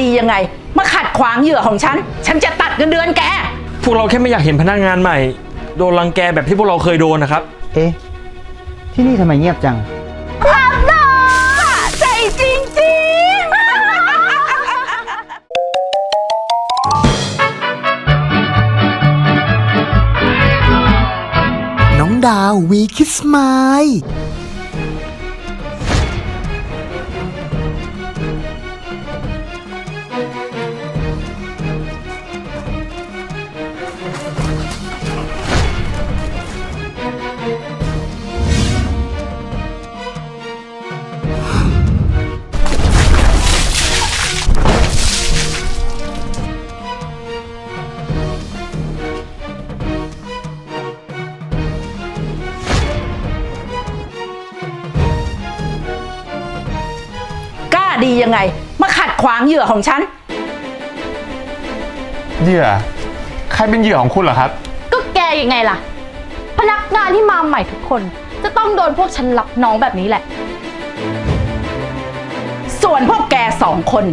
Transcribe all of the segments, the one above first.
ดียังไง มาขัดขวางเหยื่อของฉัน ฉันจะตัดเงินเดือนแก พวกเราแค่ไม่อยากเห็นพนักงานใหม่ โดนรังแกแบบที่พวกเราเคยโดนนะครับ เอ๊ะ ที่นี่ทำไมเงียบจังใจจริงจริงน้องดาววีคิสมายกล้ ดียังไง มาขัดขวางเหยื่อของฉัน เหยื่อ ใครเป็นเหยื่อของคุณเหรอครับ ก็แกยังไงล่ะ พนักงานที่มาใหม่ทุกคน จะต้องโดนพวกฉันรับน้องแบบนี้แหละ ส่วนพวกแกสองคน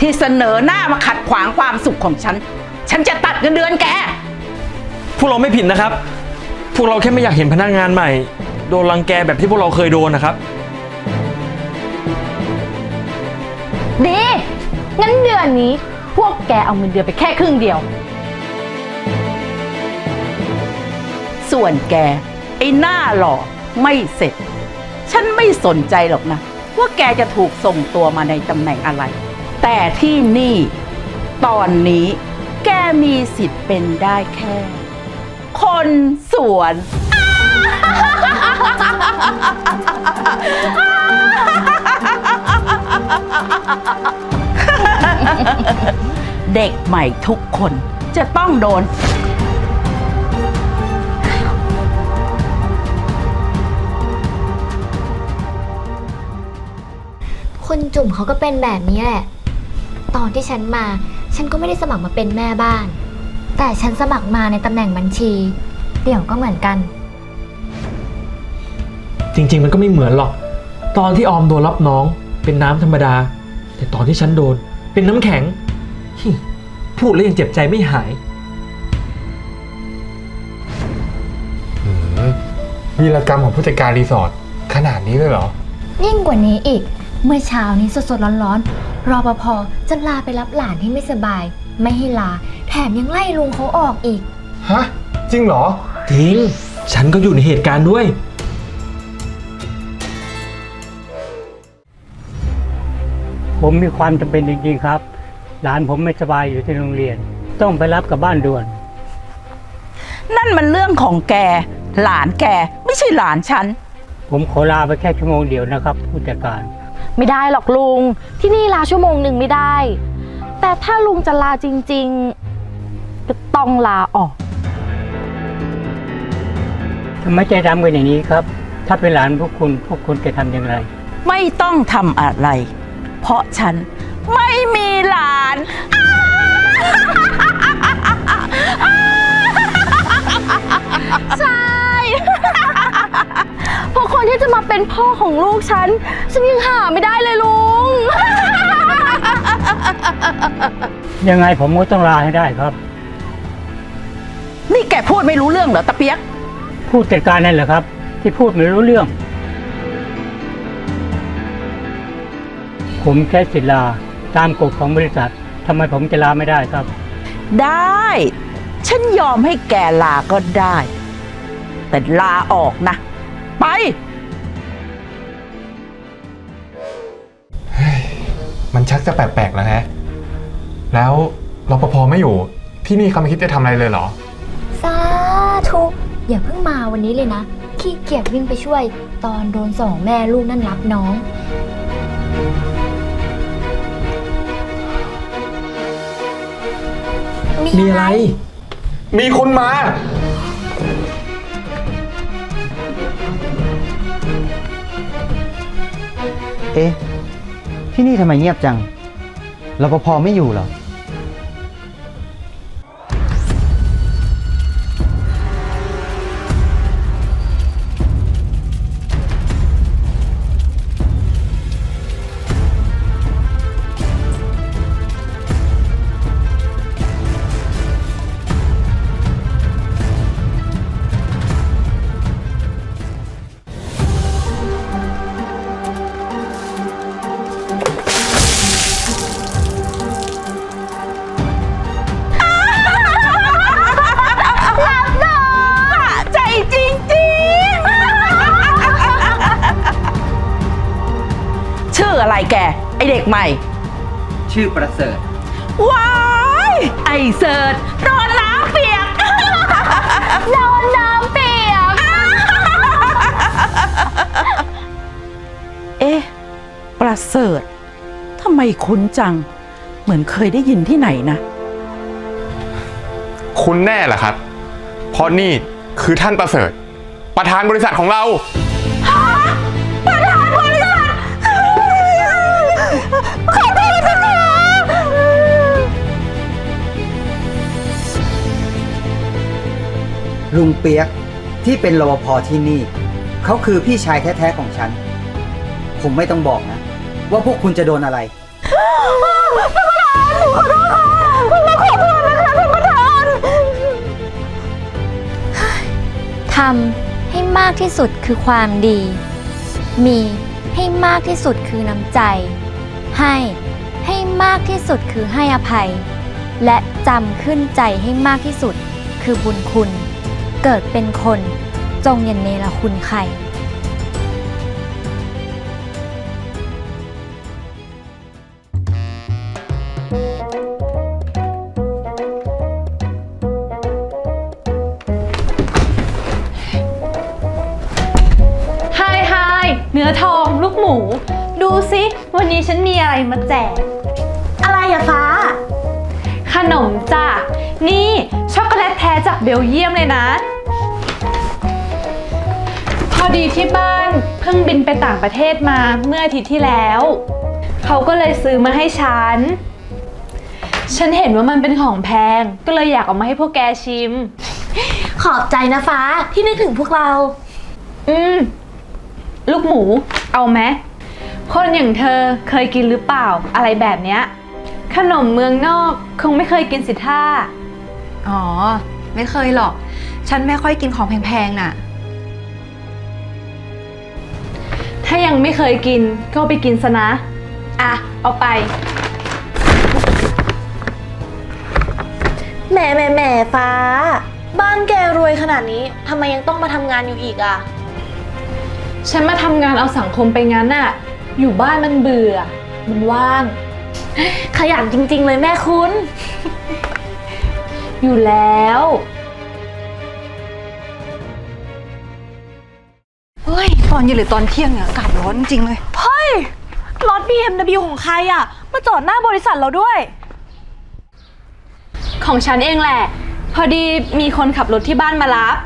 ที่เสนอหน้ามาขัดขวางความสุขของฉัน ฉันจะตัดเงินเดือนแก พวกเราไม่ผิดนะครับ พวกเราแค่ไม่อยากเห็นพนักงานใหม่ โดนรังแกแบบที่พวกเราเคยโดนนะครับ งั้นเดือนนี้พวกแกเอาเงินเดือนไปแค่ครึ่งเดียว ส่วนแก ไอ้หน้าหล่อไม่เสร็จ ฉันไม่สนใจหรอกนะ ว่าแกจะถูกส่งตัวมาในตำแหน่งอะไร แต่ที่นี่ตอนนี้แกมีสิทธิ์เป็นได้แค่ คนสวน เด็กใหม่ทุกคนจะต้องโดน คุณจุ่มเขาก็เป็นแบบนี้แหละ ตอนที่ฉันมา ฉันก็ไม่ได้สมัครมาเป็นแม่บ้าน แต่ฉันสมัครมาในตำแหน่งบัญชี เดี๋ยวก็เหมือนกัน จริง ๆ มันก็ไม่เหมือนหรอก ตอนที่ออมโดนรับน้องเป็นน้ำธรรมดา แต่ตอนที่ฉันโดนเป็นน้ำแข็งฮิพูดแล้วยังเจ็บใจไม่หาย วีรกรรมของผู้จัดการรีสอร์ทขนาดนี้เลยเหรอ ยิ่งกว่านี้อีก เมื่อเช้านี้สดๆร้อนๆ รอปภจะลาไปรับหลานที่ไม่สบาย ไม่ให้ลา แถมยังไล่ลุงเขาออกอีก ฮะ จริงเหรอ จริง ฉันก็อยู่ในเหตุการณ์ด้วย ผมมีความจำเป็นจริงๆครับ หลานผมไม่สบายอยู่ที่โรงเรียน ต้องไปรับกลับบ้านด่วน นั่นมันเรื่องของแก หลานแกไม่ใช่หลานฉัน ผมขอลาไปแค่ชั่วโมงเดียวนะครับ ผู้จัดการ ไม่ได้หรอกลุง ที่นี่ลาชั่วโมงหนึ่งไม่ได้ แต่ถ้าลุงจะลาจริงๆก็ต้องลาออก ทำไมใจดำกันอย่างนี้ครับ ถ้าเป็นหลานพวกคุณ พวกคุณจะทำอย่างไร ไม่ต้องทำอะไร เพราะฉันไม่มีหลาน ใช่ เพราะคนที่จะมาเป็นพ่อของลูกฉัน ฉันยังหาไม่ได้เลยลุง ยังไงผมก็ต้องลาให้ได้ครับ นี่แกพูดไม่รู้เรื่องเหรอตะเปียก ผู้จัดการนั่นแหละครับ ที่พูดไม่รู้เรื่อง ผมแค่สิทธิ์ลาตามกฎของบริษัททำไมผมจะลาไม่ได้ครับ ได้ ฉันยอมให้แกลาก็ได้ แต่ลาออกนะ ไป มันชักจะแปลกๆแล้วนะแล้วรปภไม่อยู่ ที่นี่เขาไม่คิดจะทำอะไรเลยเหรอ สาธุอย่าเพิ่งมาวันนี้เลยนะ ขี้เกียจวิ่งไปช่วย ตอนโดนสองแม่ลูกนั่นรับน้อง มีอะไร มีคนมา เอ๊ะ ที่นี่ทำไมเงียบจังรปภไม่อยู่เหรอชื่อ ประเสริฐทำไมคุ้นจัง เหมือนเคยได้ยินที่ไหนนะ คุณแน่เหรอครับ เพราะนี่คือท่านประเสริฐ ประธานบริษัทของเราลุงเปียกที่เป็นรปภที่นี่ เขาคือพี่ชายแท้ ๆ ของฉัน ผมไม่ต้องบอกนะ ว่าพวกคุณจะโดนอะไร ทำให้มากที่สุดคือความดี มีให้มากที่สุดคือน้ำใจ ให้ให้มากที่สุดคือให้อภัย และจำขึ้นใจให้มากที่สุดคือบุญคุณ เกิดเป็นคนจงอย่าเนรคุณใคร มีอะไรมาแจก อะไรอะฟ้า ขนมจ้ะ นี่ช็อกโกแลตแท้จากเบลเยียมเลยนะ พอดีที่บ้านเพิ่งบินไปต่างประเทศมาเมื่ออาทิตย์ที่แล้ว เขาก็เลยซื้อมาให้ฉัน ฉันเห็นว่ามันเป็นของแพง ก็เลยอยากเอามาให้พวกแกชิม ขอบใจนะฟ้าที่นึกถึงพวกเรา อืม ลูกหมู เอาไหม คนอย่างเธอเคยกินหรือเปล่าอะไรแบบเนี้ย ขนมเมืองนอกคงไม่เคยกินสิท่า อ๋อ ไม่เคยหรอก ฉันไม่ค่อยกินของแพงๆน่ะ ถ้ายังไม่เคยกินก็ไปกินซะนะ อะ เอาไป แหม่แหม่แหม่ฟ้า บ้านแกรวยขนาดนี้ทำไมยังต้องมาทำงานอยู่อีกอะฉันมาทำงานเอาสังคมไปงั้นน่ะ อยู่บ้านมันเบื่อ มันว่าง ขยันจริง ๆ เลยแม่คุณ อยู่แล้วเฮ้ยตอนเย็นหรือตอนเที่ยงเนี่ยอากาศร้อนจริงๆเลย เฮ้ย รถ BMW ของใครอะมาจอดหน้าบริษัทเราด้วย ของฉันเองแหละ พอดีมีคนขับรถที่บ้านมารับ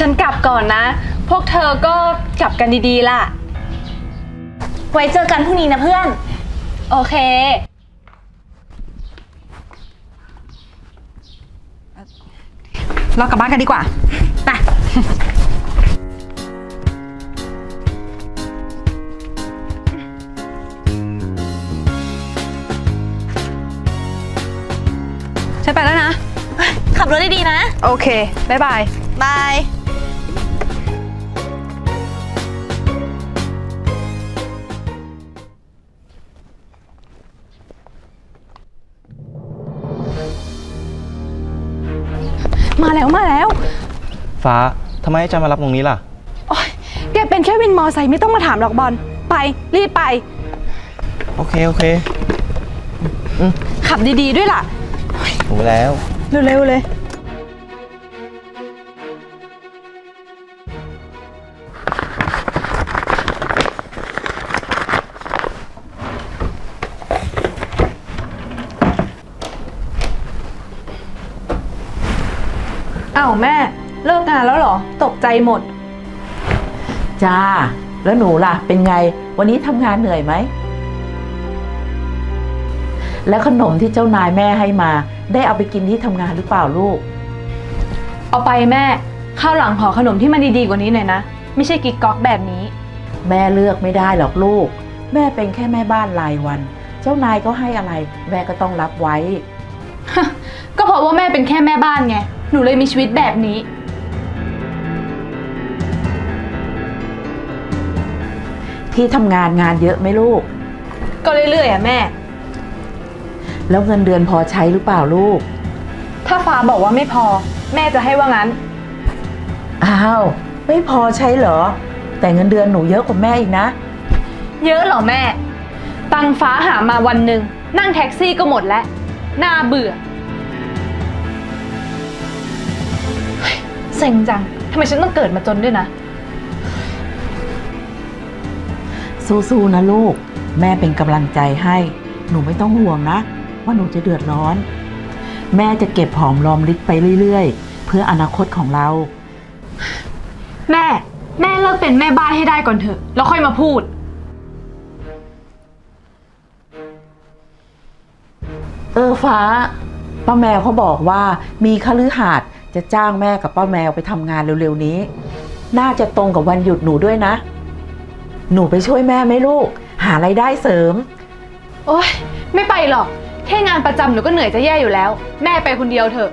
ฉันกลับก่อนนะ พวกเธอก็กลับกันดีๆล่ะ ไว้เจอกันพรุ่งนี้นะเพื่อน โอเค เรากลับบ้านกันดีกว่าไปฉันไปแล้วนะ ขับรถดีๆนะ โอเค บ๊ายบาย บาย ฟ้าทำไมจะมารับตรงนี้ล่ะ โอ๊ยแกเป็นแค่วินมอไซค์ไม่ต้องมาถามหรอกบอล ไป รีบไป โอเค โอเคขับดีๆด้วยล่ะรู้แล้ว เร็วๆเลย อ้าวแม่ อ ตกใจหมด จ้า แล้วหนูล่ะ เป็นไง วันนี้ทำงานเหนื่อยไหม แล้วขนมที่เจ้านายแม่ให้มา ได้เอาไปกินที่ทำงานหรือเปล่าลูก เอาไปแม่ข้าวหลังขอขนมที่มันดีๆกว่านี้หน่อยนะ ไม่ใช่กิ๊กก๊อกแบบนี้ แม่เลือกไม่ได้หรอกลูก แม่เป็นแค่แม่บ้านรายวัน เจ้านายก็ให้อะไร แม่ก็ต้องรับไว้ ก็เพราะว่าแม่เป็นแค่แม่บ้านไง หนูเลยมีชีวิตแบบนี้ ที่ทำงานงานเยอะไหมลูก ก็เรื่อยๆอะแม่ แล้วเงินเดือนพอใช้หรือเปล่าลูก ถ้าฟ้าบอกว่าไม่พอ แม่จะให้ว่างั้น อ้าวแไม่พอใช้เหรอ แต่เงินเดือนหนูเยอะกว่าแม่อีกนะ เยอะเหรอแม่ ตังฟ้าหามาวันหนึ่งนั่งแท็กซี่ก็หมดแล้ว น่าเบื่อเฮ้ยเซ็งจังทำไมฉันต้องเกิดมาจนด้วยนะ สู้ๆนะลูก แม่เป็นกำลังใจให้ หนูไม่ต้องห่วงนะ ว่าหนูจะเดือดร้อน แม่จะเก็บหอมรอมริบไปเรื่อยๆ เพื่ออนาคตของเรา แม่ แม่เลิกเป็นแม่บ้านให้ได้ก่อนเถอะ แล้วค่อยมาพูด เออฟ้า ป้าแมวเขาบอกว่ามีคฤหาสน์จะจ้างแม่กับป้าแมวไปทำงานเร็วๆนี้ น่าจะตรงกับวันหยุดหนูด้วยนะ หนูไปช่วยแม่ไหมลูก หาไรายได้เสริม โอ๊ย ไม่ไปหรอก แค่งานประจำหนูก็เหนื่อยจะแย่อยู่แล้ว แม่ไปคนเดียวเถอะ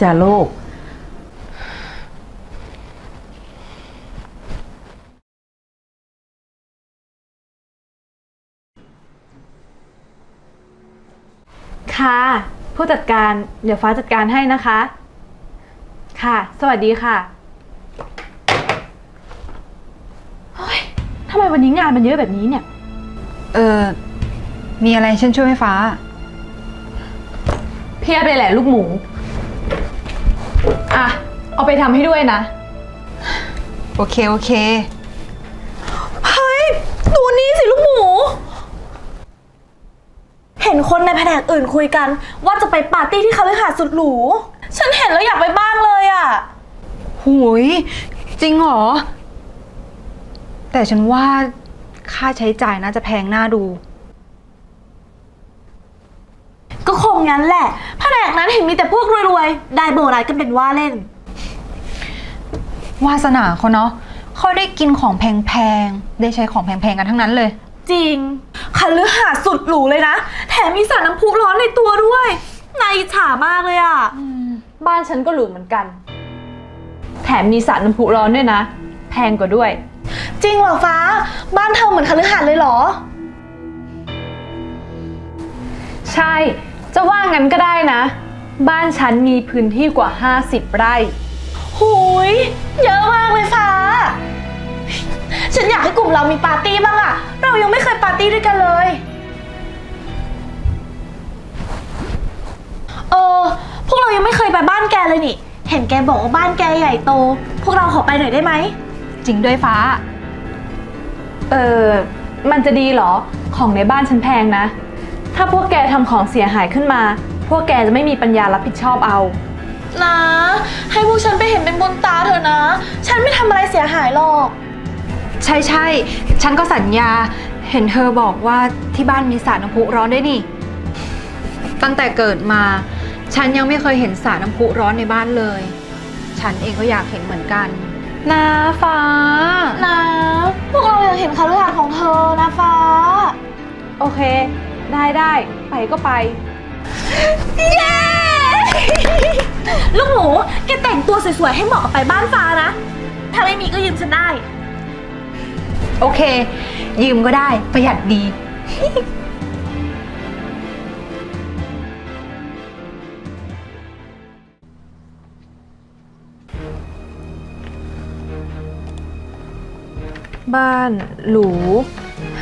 จ้าลูก ค่ะ ผู้จัดการ เดี๋ยวฟ้าจัดการให้นะคะ ค่ะ สวัสดีค่ะเฮ้ย ทำไมวันนี้งานมันเยอะแบบนี้เนี่ย เออ มีอะไรฉันช่วยไหมฟ้า เพียบเลยแหละลูกหมู อะ เอาไปทำให้ด้วยนะ โอเค โอเค เฮ้ย ดูนี่สิลูกหมู เห็นคนในแผนกอื่นคุยกัน ว่าจะไปปาร์ตี้ที่คาลิหาสน์สุดหรู ฉันเห็นแล้วอยากไปบ้างเลยอะหุยจริงเหรอ แต่ฉันว่าค่าใช้จ่ายน่าจะแพงน่าดู ก็คงงั้นแหละแผนกนั้นเห็นมีแต่พวกรวยๆ ได้โบนัสกันเป็นว่าเล่น วาสนาเขาเนาะเขาได้กินของแพงๆ ได้ใช้ของแพงๆ กันทั้งนั้นเลย จริงคาลิหาสน์สุดหรูเลยนะ แถมมีสระน้ำพุร้อนในตัวด้วยนายอิจฉามากเลยอะบ้านฉันก็หรูเหมือนกัน แถมมีสระน้ำพุร้อนด้วยนะ แพงกว่าด้วย จริงเหรอฟ้า บ้านเธอเหมือนคาลิหาสน์เลยเหรอ ใช่ จะว่างั้นก็ได้นะ บ้านฉันมีพื้นที่กว่า 50 ไร่หูยเยอะมากเลยฟ้า ฉันอยากให้กลุ่มเรามีปาร์ตี้บ้างอะเรายังไม่เคยปาร์ตี้ด้วยกันเลย เออ พวกเรายังไม่เคยไปบ้านแกเลยนี่ เห็นแกบอกว่าบ้านแกใหญ่โต พวกเราขอไปหน่อยได้ไหม จริงด้วยฟ้า เออ มันจะดีเหรอ ของในบ้านฉันแพงนะ ถ้าพวกแกทำของเสียหายขึ้นมา พวกแกจะไม่มีปัญญารับผิดชอบเอา นะ ให้พวกฉันไปเห็นเป็นบนตาเถอะนะ ฉันไม่ทำอะไรเสียหายหรอก ใช่ใช่ ฉันก็สัญญา เห็นเธอบอกว่าที่บ้านมีสระน้ำพุร้อนด้วยนี่ ตั้งแต่เกิดมา ฉันยังไม่เคยเห็นสระน้ำพุร้อนในบ้านเลย ฉันเองก็อยากเห็นเหมือนกัน นะฟ้า นะพวกเราอยากเห็นคารุหาสน์ของเธอนะฟ้า โอเค ได้ได้ไปก็ไป เย้ ลูกหมูแกแต่งตัวสวยๆ ให้เหมาะกับไปบ้านฟ้านะ ถ้าไม่มีก็ยืมฉันได้ โอเค ยืมก็ได้ประหยัดดี บ้านหรู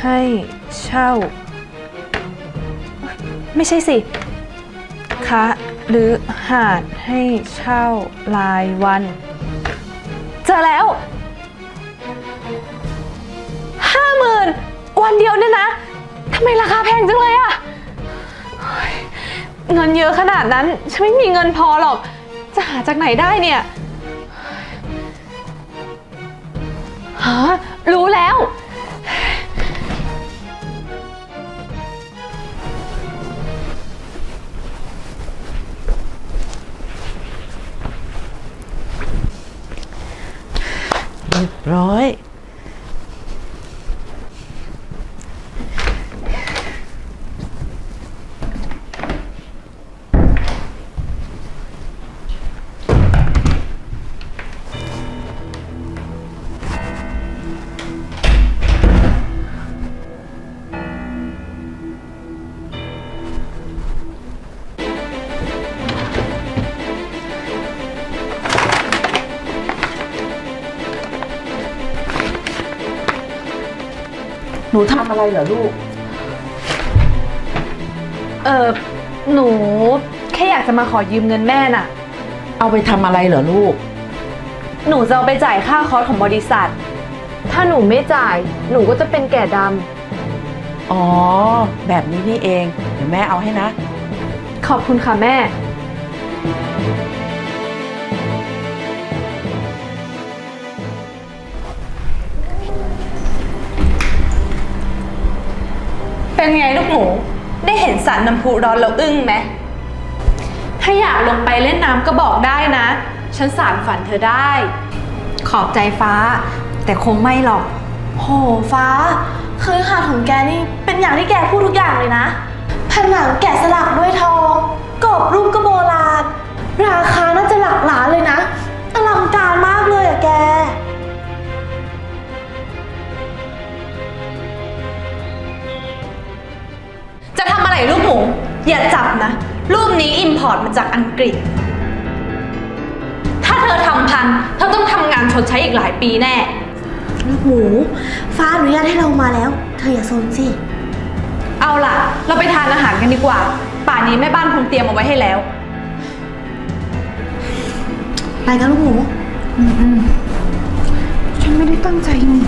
ให้เช่า ไม่ใช่สิคะหรือหาดให้เช่ารายวัน เจอแล้วห้าหมื่นวันเดียวเนี่ยนะทำไมราคาแพงจังเลยอะเฮ้ยเงินเยอะขนาดนั้น ฉันไม่มีเงินพอหรอก จะหาจากไหนได้เนี่ยฮะ รู้แล้ว เรียบร้อย เหรอลูก เออหนูแค่อยากจะมาขอยืมเงินแม่น่ะ เอาไปทำอะไรเหรอลูก หนูจะเอาไปจ่ายค่าคอร์สของบริษัท ถ้าหนูไม่จ่าย หนูก็จะเป็นแก่ดอ๋อ แบบนี้นี่เอง เดี๋ยวแม่เอาให้นะำขอบคุณค่ะแม่ เป็นไงลูกหมู ได้เห็นสระน้ำพุร้อนแล้วอึ้งไหม ถ้าอยากลงไปเล่นน้ำก็บอกได้นะ ฉันสารฝันเธอได้ ขอบใจฟ้า แต่คงไม่หรอก โหฟ้า คือหาดของแกนี่ เป็นอย่างที่แกพูดทุกอย่างเลยนะผนังแกะสลักด้วยทองกรอบรูปก็โบราณ ราคาน่าจะหลักล้านเลยนะ อลังการมากเลยอะแก จะทำอะไรลูกหมูอย่าจับนะ รูปนี้อิมพอร์ตมาจากอังกฤษ ถ้าเธอทำพังเธอต้องทำงานชดใช้อีกหลายปีแน่ ลูกหมู ฟ้าอนุญาตให้เรามาแล้ว เธออย่าซนสิ เอาล่ะ เราไปทานอาหารกันดีกว่า ป่านนี้แม่บ้านคงเตรียมเอาไว้ให้แล้ว ไปกันลูกหมู ฉันไม่ได้ตั้งใจนี่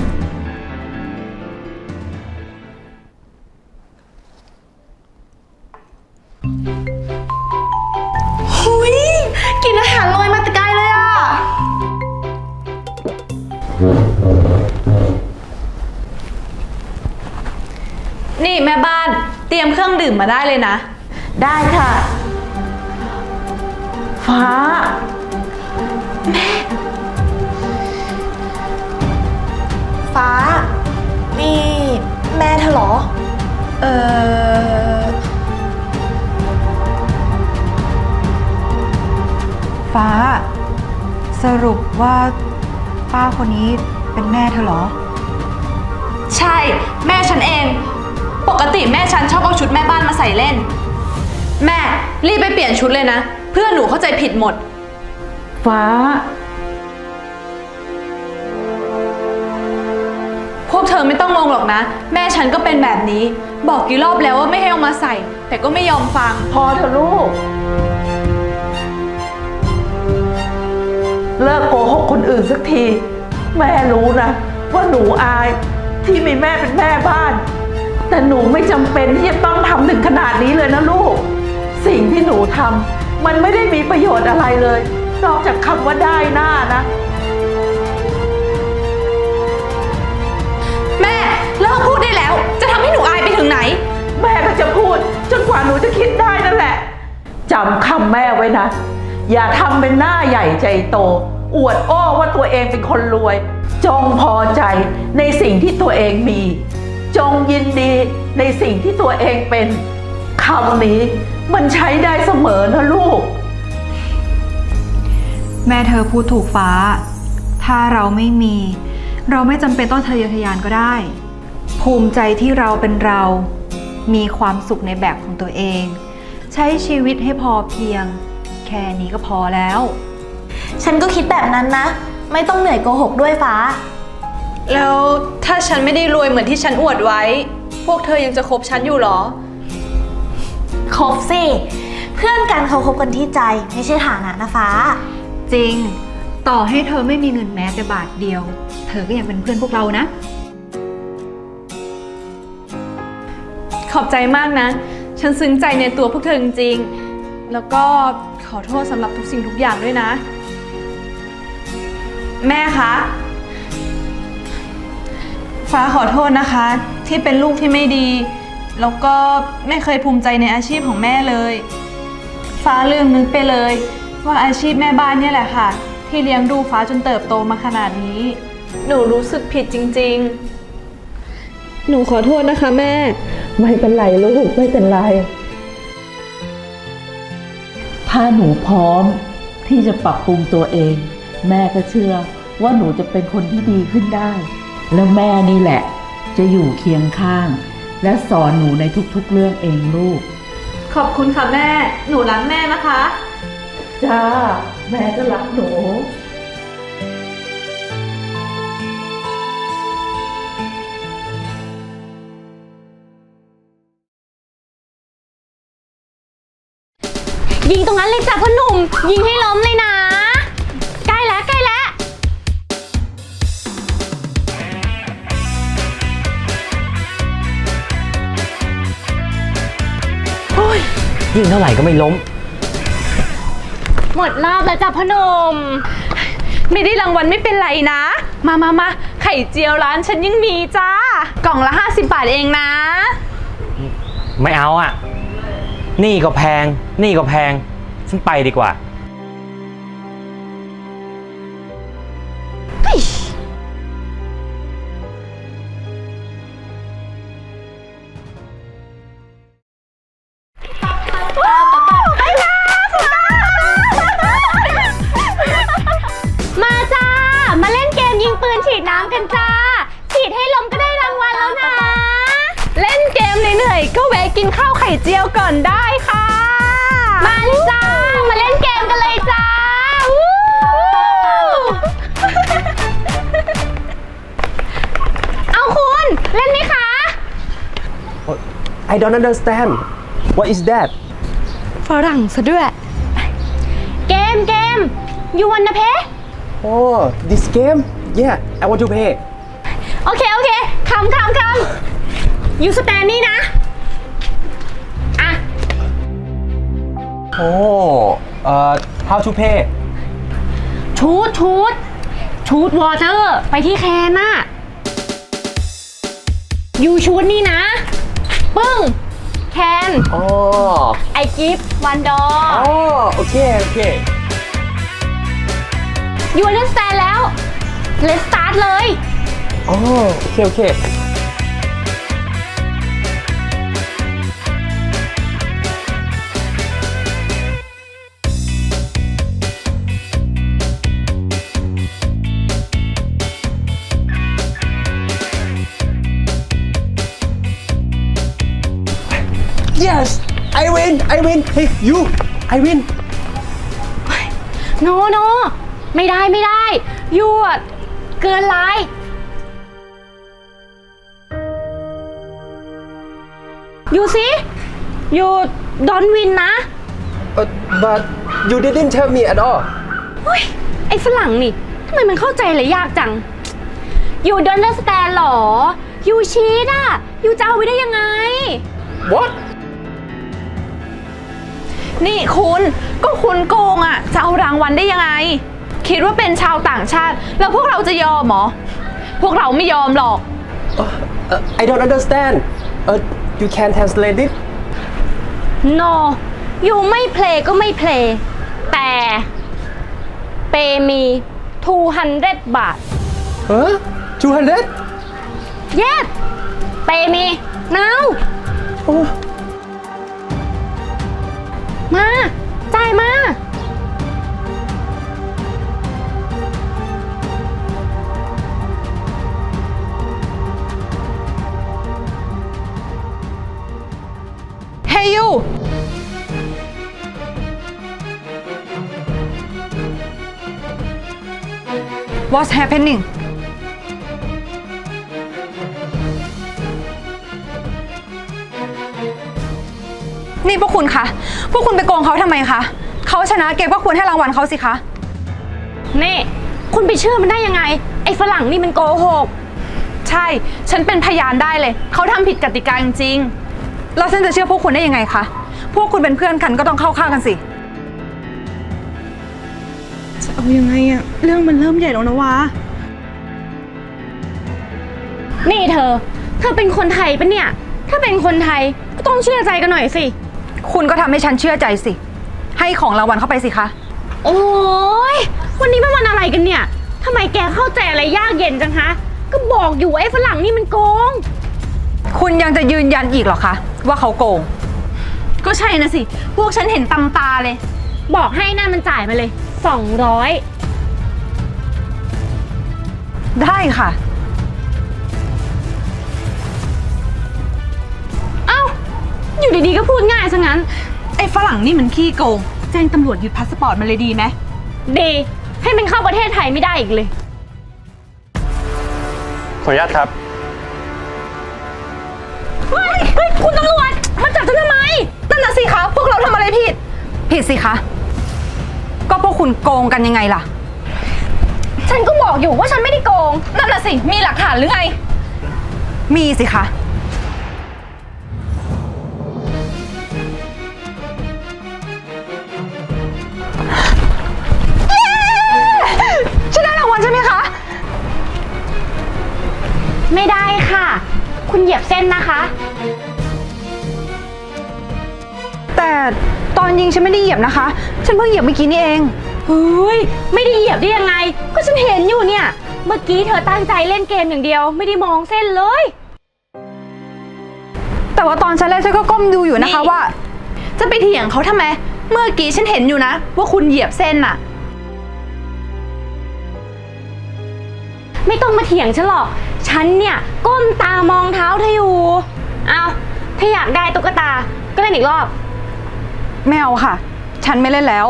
ดื่มมาได้เลยนะ ได้ค่ะ ฟ้า ฟ้า นี่แม่เธอเหรอ เออฟ้า สรุปว่าป้าคนนี้เป็นแม่เธอเหรอ ใช่ แม่ฉันเอง ปกติแม่ฉันชอบเอาชุดแม่บ้านมาใส่เล่น แม่รีบไปเปลี่ยนชุดเลยนะ เพื่อนหนูเข้าใจผิดหมด ฟ้า พวกเธอไม่ต้องงงหรอกนะ แม่ฉันก็เป็นแบบนี้ บอกกี่รอบแล้วว่าไม่ให้เอามาใส่ แต่ก็ไม่ยอมฟัง พอเถอะลูก เลิกโกหกคนอื่นสักที แม่รู้นะ ว่าหนูอายที่มีแม่เป็นแม่บ้าน แต่หนูไม่จำเป็นที่จะต้องทำถึงขนาดนี้เลยนะลูก สิ่งที่หนูทำมันไม่ได้มีประโยชน์อะไรเลย นอกจากคำว่าได้หน้านะ แม่เลิกพูดได้แล้ว จะทำให้หนูอายไปถึงไหน แม่ก็จะพูด จนกว่าหนูจะคิดได้นั่นแหละจำคำแม่ไว้นะ อย่าทำเป็นหน้าใหญ่ใจโต อวดอ้อว่าตัวเองเป็นคนรวย จงพอใจในสิ่งที่ตัวเองมี จงยินดีในสิ่งที่ตัวเองเป็นคำนี้มันใช้ได้เสมอนะลูก แม่เธอพูดถูกฟ้า ถ้าเราไม่มี เราไม่จำเป็นต้องทะเยอทะยานก็ได้ ภูมิใจที่เราเป็นเรา มีความสุขในแบบของตัวเอง ใช้ชีวิตให้พอเพียง แค่นี้ก็พอแล้ว ฉันก็คิดแบบนั้นนะ ไม่ต้องเหนื่อยโกหกด้วยฟ้า แล้วถ้าฉันไม่ได้รวยเหมือนที่ฉันอวดไว้ พวกเธอยังจะคบฉันอยู่เหรอ คบสิ เพื่อนกันเขาคบกันที่ใจไม่ใช่ฐานะนะฟ้า จริง ต่อให้เธอไม่มีเงินแม้แต่บาทเดียว เธอก็ยังเป็นเพื่อนพวกเรานะ ขอบใจมากนะ ฉันซึ้งใจในตัวพวกเธอจริงๆแล้วก็ขอโทษสำหรับทุกสิ่งทุกอย่างด้วยนะ แม่คะ ฟ้าขอโทษนะคะ ที่เป็นลูกที่ไม่ดี แล้วก็ไม่เคยภูมิใจในอาชีพของแม่เลย ฟ้าลืมนึกไปเลย ว่าอาชีพแม่บ้านเนี่ยแหละค่ะ ที่เลี้ยงดูฟ้าจนเติบโตมาขนาดนี้ หนูรู้สึกผิดจริง ๆ หนูขอโทษนะคะแม่ ไม่เป็นไรลูกไม่เป็นไร ถ้าหนูพร้อมที่จะปรับปรุงตัวเอง แม่ก็เชื่อว่าหนูจะเป็นคนที่ดีขึ้นได้ แล้วแม่นี่แหละ จะอยู่เคียงข้าง และสอนหนูในทุกๆเรื่องเองลูก ขอบคุณค่ะแม่ หนูรักแม่นะคะ จ้า แม่ก็รักหนู ยิงตรงนั้นเลยจ้ะพ่อหนุ่ม ยิงให้ล้มเลย ยิงเท่าไหร่ก็ไม่ล้ม หมดรอบแล้วจ้ะพ่อหนุ่มไม่ได้รางวัลไม่เป็นไรนะ มามามาไข่เจียวร้านฉันยังมีจ้า กล่องละ 50 บาทเองนะ ไม่เอาอะ นี่ก็แพง นี่ก็แพง ฉันไปดีกว่ามา น้ำกันจ้า ฉีดให้ลมก็ได้รางวัลแล้วนะ เล่นเกมเหนื่อยๆก็แวะกินข้าวไข่เจียวก่อนได้ค่ะ มาเลยจ้า มาเล่นเกมกันเลยจ้าวู้เอาคุณ เล่นไหมคะ I don't understand what is that ฝรั่งซะด้วย เกมเกม you wanna play oh this game yeah I want to play โอเค โอเคคำคำคำ you stand นี่นะ อะ oh uh how to play ชูดชูดชูดวอเตอร์ ไปที่แคนน่ะยูชูดนี่นะ ปึ้ง แคน oh ไอกิฟวันดอ oh okay okay ยู understand แล้ว let's start เลย oh okay okay yes I win I win hey you I win โนโนไม่ได้ไม่ได้ยูอะ เกินไลน์ยูสิยูดอนวินนะ Uh, but you didn't tell me at all เฮ้ยไอ้ฝรั่งนี่ทำไมมันเข้าใจเลยยากจังยูดอนเดอร์สแตนหรอยูชีตอะยูจะเอาไว้ได้ยังไง what นี่คุณก็คุณโกงอะจะเอารางวัลได้ยังไง คิดว่าเป็นชาวต่างชาติ แล้วพวกเราจะยอมเหรอ พวกเราไม่ยอมหรอก Uh, I don't understand. Uh, you can translate it? no ยูไม่เพลย์ก็ไม่เพลย์แต่เปมี 200 บาท Huh? 200? yes เปมี now มา จ่ายมา What's happening นี่พวกคุณคะ พวกคุณไปโกงเขาทำไมคะ เขาชนะเกมก็ควรให้รางวัลเขาสิคะ นี่ คุณไปเชื่อมันได้ยังไง ไอ้ฝรั่งนี่มันโกหก ใช่ ฉันเป็นพยานได้เลย เขาทำผิดกติกาจริง แล้วฉันจะเชื่อพวกคุณได้ยังไงคะ พวกคุณเป็นเพื่อนกันก็ต้องเข้าข้างกันสิ จะเอายังไงอะเรื่องมันเริ่มใหญ่แล้วนะวะ นี่เธอ เธอเป็นคนไทยปะเนี่ย ถ้าเป็นคนไทยก็ต้องเชื่อใจกันหน่อยสิ คุณก็ทำให้ฉันเชื่อใจสิ ให้ของรางวัลเข้าไปสิคะ โอ้ยวันนี้เป็นวันอะไรกันเนี่ยทำไมแกเข้าใจอะไรยากเย็นจังฮะ ก็บอกอยู่ไอ้ฝรั่งนี่มันโกง คุณยังจะยืนยันอีกเหรอคะ ว่าเขาโกงๆก็ใช่นะสิ พวกฉันเห็นตำตาเลย บอกให้นั่นมันจ่ายมาเลย 200 ได้ค่ะ เอ้า อยู่ดีๆก็พูดง่ายซะงั้น ไอ้ฝรั่งนี่มันขี้โกง แจ้งตำรวจยึดพาสปอร์ตมาเลยดีไหม ดี ให้มันเข้าประเทศไทยไม่ได้อีกเลย ขออนุญาตครับ สิคะ พวกเราทำอะไรผิดผผิดสิคะ ก็พวกคุณโกงกันยังไงล่ะ ฉันก็บอกอยู่ว่าฉันไม่ได้โกง นั่นน่ะสิ มีหลักฐานหรือไง มีสิคะ ฉันได้รางวัลใช่ไหมคะ ไม่ได้ค่ะ คุณเหยียบเส้นนะคะ แต่ตอนยิงฉันไม่ได้เหยียบนะคะ ฉันเพิ่งเหยียบเมื่อกี้นี่เอง เฮ้ย ไม่ได้เหยียบได้ยังไง ก็ฉันเห็นอยู่เนี่ย เมื่อกี้เธอตั้งใจเล่นเกมอย่างเดียว ไม่ได้มองเส้นเลย แต่ว่าตอนฉันเล่นฉันก็ก้มดูอยู่นะคะว่า จะไปเถียงเขาทำไม เมื่อกี้ฉันเห็นอยู่นะ ว่าคุณเหยียบเส้นน่ะ ไม่ต้องมาเถียงฉันหรอก ฉันเนี่ยก้มตามองเท้าเธออยู่ เอาถ้าอยากได้ตุ๊กตา ก็เล่นอีกรอบ ไม่เอาค่ะ ฉันไม่เล่นแล้ว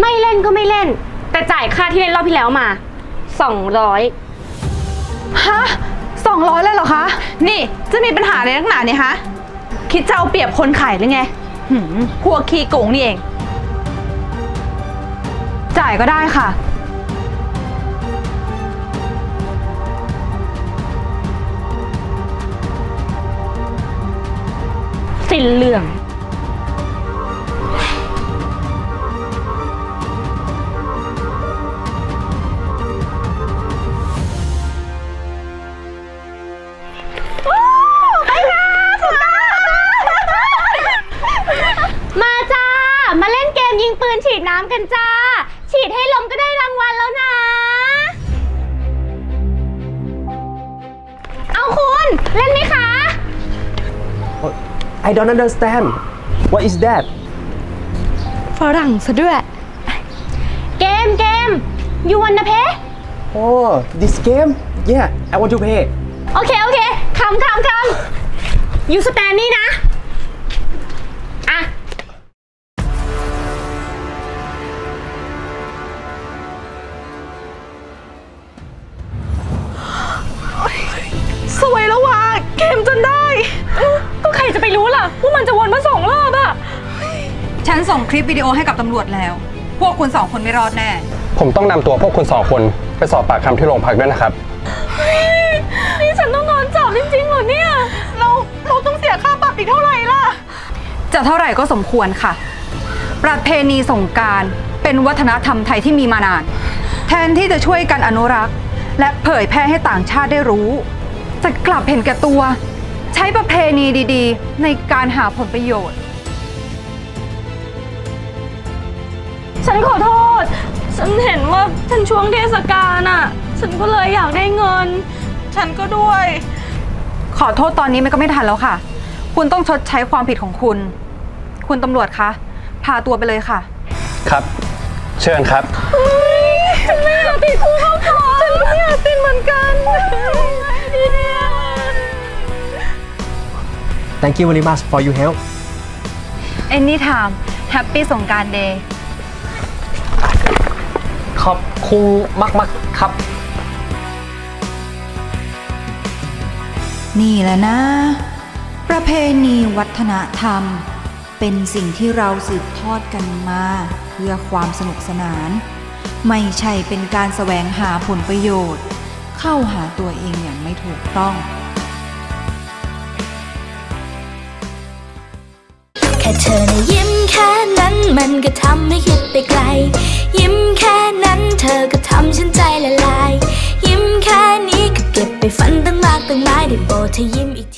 ไม่เล่นก็ไม่เล่น แต่จ่ายค่าที่เล่นรอบที่แล้วมา 200 ฮะสองร้อยเลยเหรอคะ นี่จะมีปัญหาอะไรนักหนาเนี่ยฮะ คิดจะเอาเปรียบคนขายหรือไงหืมพวกขี้โกงนี่เอง จ่ายก็ได้ค่ะ นเรื่อง don't understand. What is that? ฝรั่งซะด้วย เกมเกม you wanna play Oh, this game? Yeah, I want to play. โอเค โอเคคำคำคำ you stand นี่นะ อะ สวยแล้วว่ะเกมจนได้ก็ใค รจะไปรู้ล่ะว่ามันจะวนมาสองรอบอะฉันส่งคลิปวิดีโอให้กับตำรวจแล้ว พวกคุณสองคนไม่รอดแน่ ผมต้องนำตัวพวกคุณสองคนไปสอบปากคำที่โรงพักด้วยนะครับ นี่ฉันต้องโดนจับจริงๆเหรอเนี่ย เราเราต้องเสียค่าปรับอีกเท่าไหร่ล่ะ จะเท่าไหร่ก็สมควรค่ะ ประเพณีสงกรารเป็นวัฒนธรรมไทยที่มีมานาน แทนที่จะช่วยกันอนุรักษ์ และเผยแพร่ให้ต่างชาติได้รู้ จะกลับเห็นแก่ตัวใช้ประเพณีดีๆ ในการหาผลประโยชน์ ฉันขอโทษ ฉันเห็นว่าฉันช่วงเทศกาลอะฉันก็เลยอยากได้เงิน ฉันก็ด้วย ขอโทษตอนนี้มันก็ไม่ทันแล้วค่ะ คุณต้องชดใช้ความผิดของคุณ คุณตำรวจคะ พาตัวไปเลยค่ะ ครับ เชิญครับ ฉันไม่อยากติดคุกเข้าคอฉันไม่อยากติดเหมือนกัน Thank you very much for your help. Anytime Happy สงกราร Day ขอบคุณมาก ๆ ครับ นี่แหละนะ ประเพณีวัฒนธรรม เป็นสิ่งที่เราสืบทอดกันมา เพื่อความสนุกสนาน ไม่ใช่เป็นการแสวงหาผลประโยชน์ เข้าหาตัวเองอย่างไม่ถูกต้อง ค่เธอนะยิ้มแค่นั้นมันก็ทำให้คิดไปไกล ยิ้มแค่นั้นเธอก็ทำฉันใจละลาย ยิ้มแค่นี้ก็เก็บไปฝันตั้งมากตั้งหลายได้โปรดเธอยิ้มอีกที